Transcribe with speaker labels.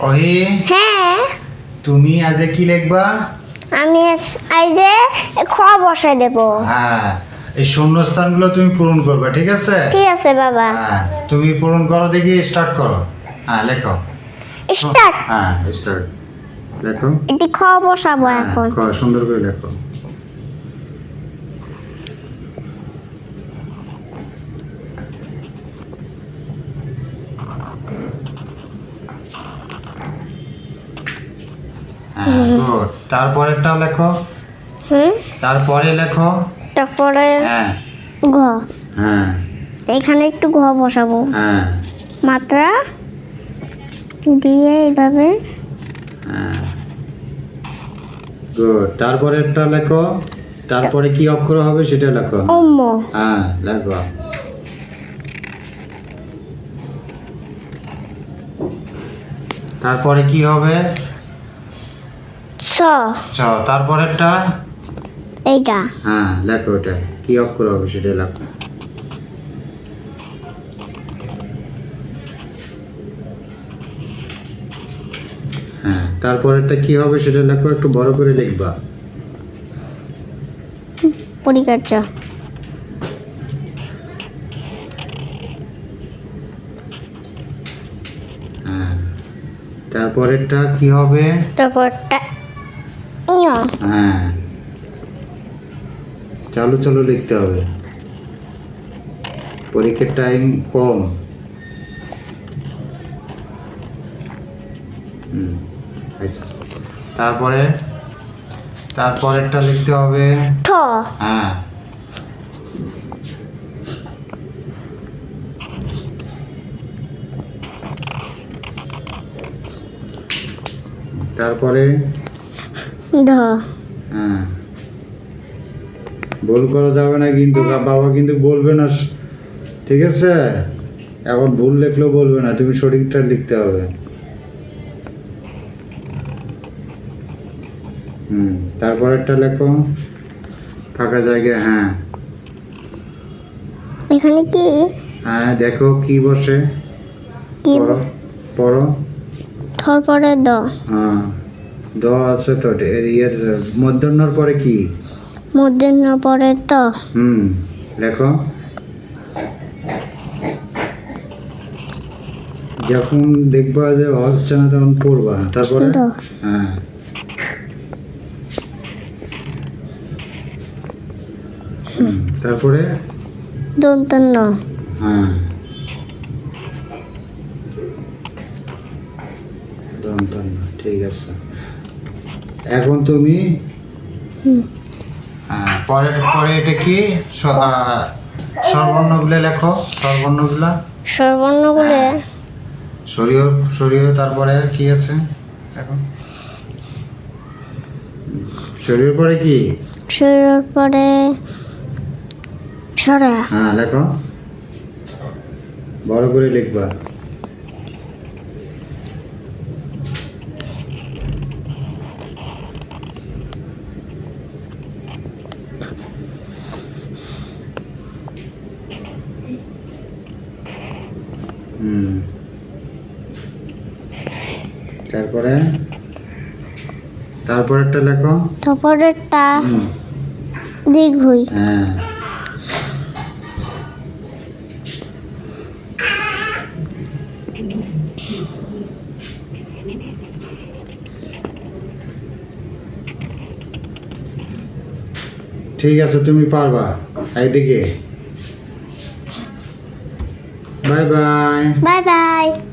Speaker 1: ওহি
Speaker 2: হ্যাঁ।
Speaker 1: তুমি আজ কি লিখবা?
Speaker 2: আমি আজ- খ বসাই দেব।
Speaker 1: হ্যাঁ এই শূন্যস্থানগুলো তুমি পূরণ করবে ঠিক আছে?
Speaker 2: ঠিক আছে বাবা।
Speaker 1: হ্যাঁ তুমি পূরণ করো দেখি স্টার্ট করো। হ্যাঁ লেখো।
Speaker 2: স্টার্ট
Speaker 1: হ্যাঁ স্টার্ট লেখো।
Speaker 2: এটি খ বসাবো
Speaker 1: হ্যাঁ,
Speaker 2: এখন।
Speaker 1: খ সুন্দর করে লেখো। হ্যাঁ গুড তারপরেরটাও লেখো।
Speaker 2: হুম।
Speaker 1: তারপরে লেখো।
Speaker 2: তারপরে
Speaker 1: হ্যাঁ।
Speaker 2: ঘ।
Speaker 1: হ্যাঁ।
Speaker 2: এখানে একটু ঘ বসাবো।
Speaker 1: হ্যাঁ।
Speaker 2: মাত্রা দিয়ে এইভাবে।
Speaker 1: হ্যাঁ। গুড তারপরেরটা লেখো। তারপরে কি অক্ষর হবে সেটা লেখো।
Speaker 2: অম্ম।
Speaker 1: হ্যাঁ লেখো। তারপরে কি হবে?
Speaker 2: ছ
Speaker 1: চ তারপরেরটা?
Speaker 2: এইটা।
Speaker 1: হ্যাঁ লেখো ওটা কি অক্ষর হবে সেটা লেখো হ্যাঁ তারপরেরটা কি হবে সেটা লেখো একটু বড় করে লিখবা।
Speaker 2: পরিকার্য
Speaker 1: হ্যাঁ তারপরেরটা কি হবে?
Speaker 2: তারপরটা ইয়
Speaker 1: হ্যাঁ। চালু চালু লিখতে হবে। পরীক্ষার টাইম কম। আচ্ছা। তারপরে তারপরেরটা লিখতে হবে।
Speaker 2: ঠ।
Speaker 1: হ্যাঁ। তারপরে
Speaker 2: ঢ।
Speaker 1: হ্যাঁ। ভুল করা যাবে না কিন্তু বাবা কিন্তু বলবে না ঠিক আছে? এখন ভুল লিখলেও বলবে না তুমি সঠিকটা লিখতে হবে। হুম তারপর একটা লেখো। ফাঁকা জায়গায় হ্যাঁ।
Speaker 2: এখানে কি?
Speaker 1: হ্যাঁ দেখো কি বসে।
Speaker 2: কি
Speaker 1: পড়ো পড়ো।
Speaker 2: থর পরে দ।
Speaker 1: হ্যাঁ। দ আছে তো এর ইয়ের মধ্যাহ্নর পরে কি?
Speaker 2: মূর্ধন্য পরে ত।
Speaker 1: হুম লেখো। যখন দেখবা যে হচ্ছে না তখন পড়বা তারপরে? হ্যাঁ। তারপরে?
Speaker 2: দন্তন্য
Speaker 1: হ্যাঁ। দন্তন্য ঠিক আছে। এখন তুমি। হ্যাঁ পরের পরে এটা কি? স- আহ, লেখো স্বরবর্ণগুলা।
Speaker 2: সর্বর্ণগুলো
Speaker 1: সরিয়ে সরিয়ে তারপরে কি আছে? এখন। শরীর পরে কি?
Speaker 2: শরীরের পরে সরা।
Speaker 1: হ্যাঁ লেখো। বড় করে লিখবা। হুম। তারপরে? তারপরেরটা লেখো।
Speaker 2: তারপরে
Speaker 1: হুম।
Speaker 2: দীর্ঘই।
Speaker 1: হ্যাঁ। ঠিক আছে তুমি পারবা। এইদিকে। Bye bye.
Speaker 2: Bye bye.